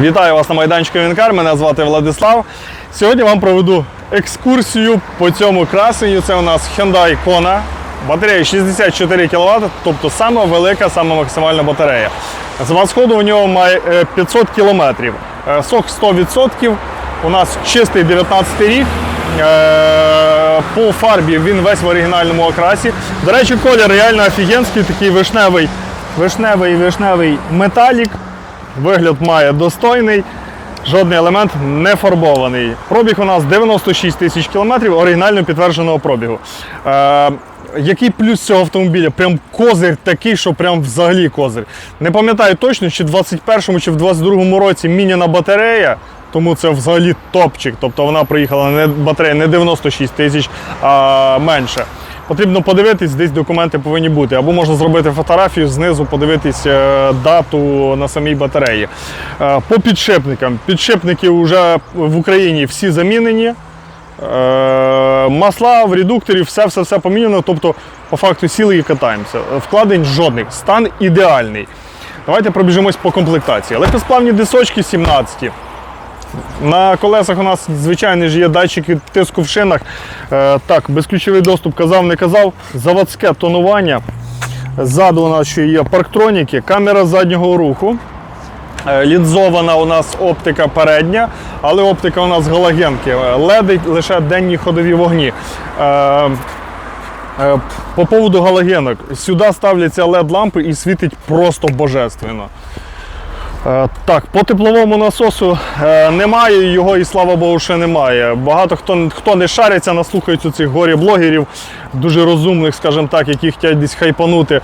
Вітаю вас на майданчику Вінкар. Мене звати Владислав. Сьогодні вам проведу екскурсію по цьому красенню. Це у нас Hyundai Kona. Батарея 64 кВт, тобто сама велика, сама максимальна батарея. Запас ходу у нього має е, 500 км. Е, Сок 100%. У нас чистий 19 рік. Е, По фарбі він весь в оригінальному окрасі. До речі, колір реально офігенський, такий вишневий, вишневий, вишневий металік. Вигляд має достойний, жодний елемент не фарбований. Пробіг у нас 96 тисяч кілометрів оригінально підтвердженого пробігу. Е, який плюс цього автомобіля? Прям козир такий, що прям взагалі козир. Не пам'ятаю точно, чи в 21-му, чи в 22-му році міняна батарея, тому це взагалі топчик. Тобто вона приїхала не батарея не 96 тисяч, а менше. Потрібно подивитись, десь документи повинні бути. Або можна зробити фотографію знизу, подивитись е, дату на самій батареї. Е, По підшипникам. Підшипники вже в Україні всі замінені. Е, Масла в редукторі, все, все, все поміняно. Тобто, по факту сіли і катаємося. Вкладень жодних. Стан ідеальний. Давайте пробіжимось по комплектації. Легкосплавні дисочки 17. На колесах у нас, звичайно ж, є датчики тиску в шинах. Е, так, безключовий доступ казав, не казав. Заводське тонування. Ззаду у нас ще є парктроніки, камера заднього руху. Е, Лінзована у нас оптика передня, але оптика у нас галогенки. Е, Ледить лише денні ходові вогні. По поводу галогенок. Сюди ставляться LED-лампи і світить просто божественно. Е, Так, по тепловому насосу е, немає, його і слава Богу, ще немає. Багато хто, хто не шариться, наслухаються цих горі-блогерів, дуже розумних, скажімо так, які хочуть десь хайпанути.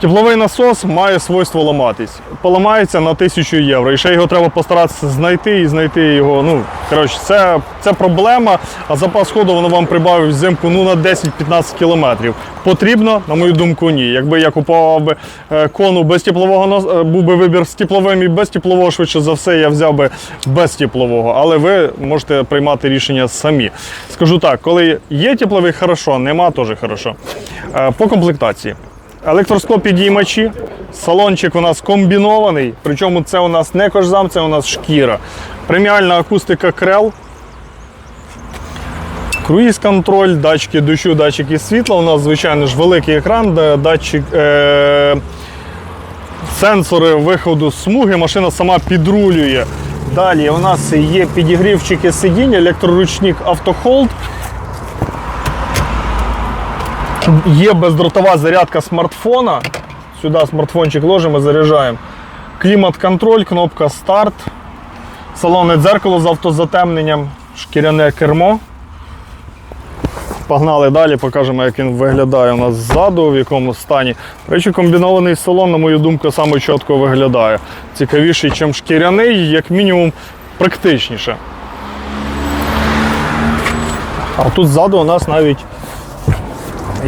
Тепловий насос має свойство ламатись. Поламається на 1000 євро. І ще його треба постаратися знайти і знайти його. Ну, коротше, це, це проблема, а запас ходу воно вам прибавить взимку ну, на 10-15 кілометрів. Потрібно, на мою думку, ні. Якби я купував би е, кону без теплового е, був би вибір з тепловим і без теплового, швидше за все, я взяв би без теплового. Але ви можете приймати рішення самі. Скажу так, коли є тепловий, хорошо, нема теж хорошо. Е, По комплектації. Електросклопідіймачі. Салончик у нас комбінований, причому це у нас не кожзам, це у нас шкіра. Преміальна акустика крел. Круїз контроль, датчики дощу, датчики світла. У нас, звичайно ж, великий екран, датчик, е- сенсори виходу смуги, машина сама підрулює. Далі у нас є підігрівчики сидіння, електроручник автохолд. Є бездротова зарядка смартфона. Сюди смартфончик ложимо, заряджаємо. Клімат-контроль, кнопка старт. Салонне дзеркало з автозатемненням, шкіряне кермо. Погнали далі, покажемо, як він виглядає у нас ззаду, в якому стані. До речі, комбінований салон, на мою думку, саме чітко виглядає. Цікавіший, ніж шкіряний, як мінімум практичніше. А тут ззаду у нас навіть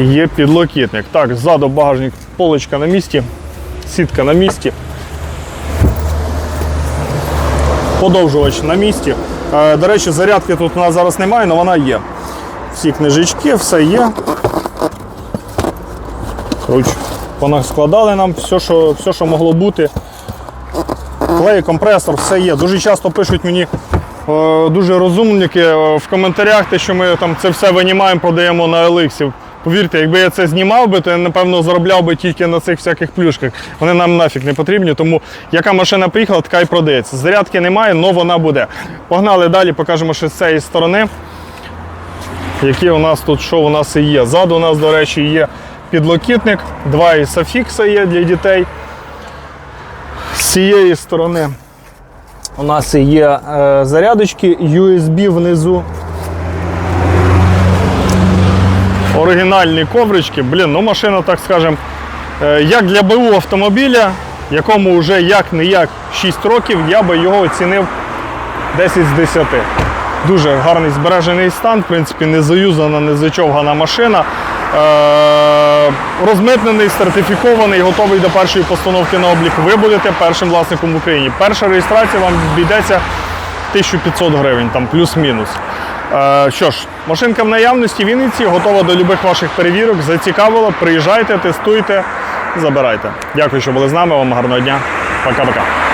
є підлокітник. Так, ззаду багажник, полочка на місці, сітка на місці. Подовжувач на місці. Е, До речі, зарядки тут у нас зараз немає, але вона є. Всі книжечки, все є. Коротше, складали нам все, що, все, що могло бути. Клей, компресор, все є. Дуже часто пишуть мені е, дуже розумники е, в коментарях, те, що ми там це все винімаємо, продаємо на Еликсі. Повірте, якби я це знімав би, то я напевно заробляв би тільки на цих всяких плюшках. Вони нам нафіг не потрібні, тому яка машина приїхала, така і продається. Зарядки немає, але вона буде. Погнали далі, покажемо ще з цієї сторони. Які у нас тут, що у нас і є. Ззаду у нас, до речі, є підлокітник, два ісофікса є для дітей. З цієї сторони у нас є е, зарядочки, USB внизу. Оригінальні коврички. Блін, ну машина, так скажем, е, як для БУ автомобіля, якому вже як не як 6 років, я би його оцінив 10 з 10. Дуже гарний збережений стан, в принципі, не заюзана, не зачовгана машина. Е, розмитнений, сертифікований, готовий до першої постановки на облік. Ви будете першим власником в Україні. Перша реєстрація вам обійдеться 1500 гривень, там плюс-мінус. Е, що ж, машинка в наявності Вінниці, готова до будь-яких ваших перевірок. Зацікавило, приїжджайте, тестуйте, забирайте. Дякую, що були з нами. Вам гарного дня. Пока-пока.